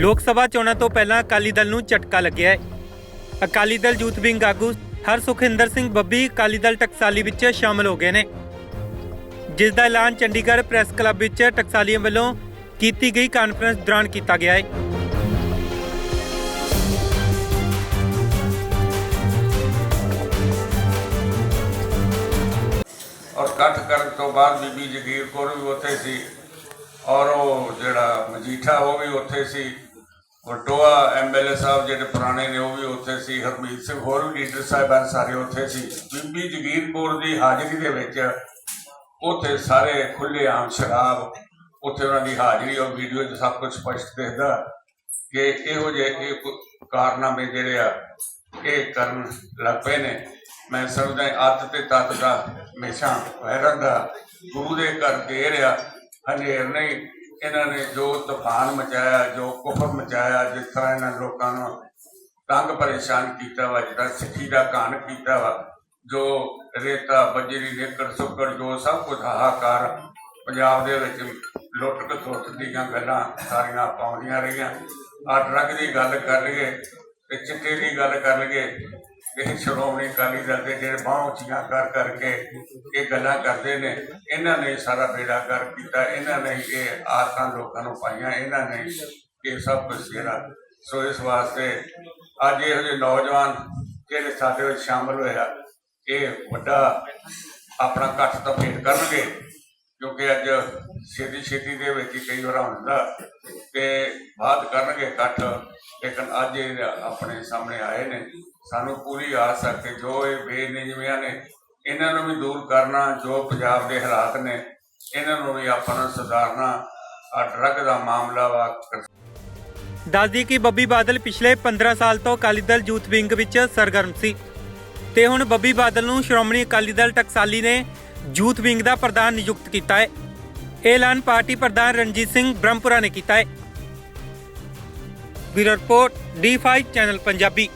ਲੋਕ ਸਭਾ ਚੋਣਾਂ ਤੋਂ ਪਹਿਲਾਂ ਅਕਾਲੀ ਦਲ ਨੂੰ ਝਟਕਾ ਲੱਗਿਆ ਹੈ। ਅਕਾਲੀ ਦਲ ਯੂਥ ਵਿੰਗ ਆਗੂ ਹਰਸੁਖਿੰਦਰ ਸਿੰਘ ਬੱਬੀ ਅਕਾਲੀ ਦਲ ਟਕਸਾਲੀ ਵਿੱਚ ਸ਼ਾਮਲ ਹੋ ਗਏ ਨੇ। ਜਿਸ ਦਾ ਐਲਾਨ ਚੰਡੀਗੜ੍ਹ ਪ੍ਰੈਸ ਕਲੱਬ ਵਿੱਚ ਟਕਸਾਲੀਆਂ ਵੱਲੋਂ ਕੀਤੀ ਗਈ ਕਾਨਫਰੰਸ ਦੌਰਾਨ ਕੀਤਾ ਗਿਆ ਹੈ। ਔਰ ਇਕੱਠ ਕਰਨ ਤੋਂ ਬਾਅਦ ਬੀਬੀ ਜਗੀਰ ਕੌਰ ਵੀ ਉੱਥੇ ਸੀ। ਔਰ ਉਹ ਜਿਹੜਾ ਮਜੀਠਾ ਉਹ ਵੀ ਉੱਥੇ ਸੀ। ਵਟੋਆ ਐਮਐਲਏ ਸਾਹਿਬ ਜਿਹੜੇ ਪੁਰਾਣੇ ਨੇ, ਉਹ ਵੀ ਉੱਥੇ ਸੀ। ਹਰਮੀਤ ਸਿੰਘ ਹੋਰ ਵੀ ਲੀਡਰ ਸਾਹਿਬਾਨ ਸਾਰੇ ਉੱਥੇ ਸੀ। ਬੀਬੀ ਜਗੀਰ ਕੌਰ ਦੀ ਹਾਜ਼ਰੀ ਦੇ ਵਿੱਚ ਉੱਥੇ ਸਾਰੇ ਖੁੱਲੇ ਆਮ ਸ਼ਰਾਬ, ਉੱਥੇ ਉਹਨਾਂ ਦੀ ਹਾਜ਼ਰੀ ਔਰ ਵੀਡੀਓ 'ਚ ਸਭ ਕੁਝ ਸਪਸ਼ਟ ਦਿਖਦਾ ਕਿ ਇਹੋ ਜਿਹੇ ਇਹ ਕਾਰਨਾਮੇ ਜਿਹੜੇ ਆ, ਇਹ ਕਰਨ ਲੱਗ ਪਏ ਨੇ। ਮੈਂ ਸਮਝਦਾ ਅੱਤ ਤੇ ਤਤ ਦਾ ਹਮੇਸ਼ਾ ਵੈਰਨ ਦਾ ਗੁਰੂ ਦੇ ਘਰ ਦੇ ਰਿਹਾ ਹਨੇਰ ਨਹੀਂ ਇਹਨਾਂ ਨੇ ਜੋ ਤੂਫਾਨ ਮਚਾਇਆ, ਜੋ ਕੁਫਰ ਮਚਾਇਆ, ਜਿਸ ਤਰ੍ਹਾਂ ਇਹਨਾਂ ਲੋਕਾਂ ਨੂੰ ਤੰਗ ਪਰੇਸ਼ਾਨ ਕੀਤਾ ਵਾ ਜਿਹੜਾ ਸਿੱਖੀ ਦਾ ਕਾਨ ਕੀਤਾ ਵਾ, ਜੋ ਰੇਤਾ, ਬੱਜਰੀ, ਨੇਕੜ, ਸੁੱਕੜ, ਜੋ ਸਭ ਕੁਝ ਹਾਹਾਕਾਰ ਪੰਜਾਬ ਦੇ ਵਿੱਚ ਲੁੱਟ ਸੁੱਟ ਦੀਆਂ ਗੱਲਾਂ ਸਾਰੀਆਂ ਪਾਉਂਦੀਆਂ ਰਹੀਆਂ। ਆ ਡਰੱਗ ਦੀ ਗੱਲ ਕਰ ਲਈਏ ਤੇ ਚਿੱਟੇ ਦੀ ਗੱਲ ਕਰ ਲਈਏ ਇਹ ਸ਼੍ਰੋਮਣੀ ਅਕਾਲੀ ਦਲ ਦੇ ਜਿਹੜੇ ਬਾਹਾਂ ਉੱਚੀਆਂ ਕਰ ਕਰਕੇ ਇਹ ਗੱਲਾਂ ਕਰਦੇ ਨੇ, ਇਹਨਾਂ ਨੇ ਸਾਰਾ ਬੇੜਾ ਕਰ ਕੀਤਾ, ਇਹਨਾਂ ਨੇ ਇਹ ਆਸਾਂ ਲੋਕਾਂ ਨੂੰ ਪਾਈਆਂ, ਇਹਨਾਂ ਨੇ ਇਹ ਸਭ ਕੁਝ ਜਿਹੜਾ ਸੋ ਇਸ ਵਾਸਤੇ ਅੱਜ ਇਹੋ ਜਿਹੇ ਨੌਜਵਾਨ ਜਿਹੜੇ ਸਾਡੇ ਵਿੱਚ ਸ਼ਾਮਲ ਹੋਇਆ, ਇਹ ਵੱਡਾ ਆਪਣਾ ਇਕੱਠ ਤਾਂ ਫੇਰ ਕਰਨਗੇ, ਕਿਉਂਕਿ ਅੱਜ ਛੇਤੀ ਛੇਤੀ ਦੇ ਵਿੱਚ ਹੀ ਕਈ ਵਾਰ ਹੁੰਦਾ ਤੇ ਬਾਅਦ ਕਰਨਗੇ ਇਕੱਠ, ਲੇਕਿਨ ਅੱਜ ਇਹ ਆਪਣੇ ਸਾਹਮਣੇ ਆਏ ਨੇ। ਸਾਨੂੰ ਪੂਰੀ ਆਸ ਹੈ ਕਿ ਜੋ ਇਹ ਬੇਨਿਯਮੀਆਂ ਨੇ, ਇਹਨਾਂ ਨੂੰ ਵੀ ਦੂਰ ਕਰਨਾ, ਜੋ ਪੰਜਾਬ ਦੇ ਹਾਲਾਤ ਨੇ, ਇਹਨਾਂ ਨੂੰ ਵੀ ਆਪਣਾ ਸੁਧਾਰਨਾ ਆ ਡਰੱਗ ਦਾ ਮਾਮਲਾ ਵਾ। ਦੱਸਦੀ ਕਿ ਬੱਬੀ ਬਾਦਲ ਪਿਛਲੇ 15 ਸਾਲ ਤੋਂ ਅਕਾਲੀ ਦਲ ਯੂਥ ਵਿੰਗ ਵਿੱਚ ਸਰਗਰਮ ਸੀ। ਤੇ ਹੁਣ ਬੱਬੀ ਬਾਦਲ ਨੂੰ ਸ਼੍ਰੋਮਣੀ ਅਕਾਲੀ ਦਲ ਟਕਸਾਲੀ ਨੇ ਯੂਥ ਵਿੰਗ ਦਾ ਪ੍ਰਧਾਨ ਨਿਯੁਕਤ ਕੀਤਾ ਹੈ। ਇਹ ਐਲਾਨ ਪਾਰਟੀ ਪ੍ਰਧਾਨ ਰਣਜੀਤ ਸਿੰਘ ਬ੍ਰਹਮਪੁਰਾ ਨੇ ਕੀਤਾ ਹੈ। Bureau report D5 channel Punjabi.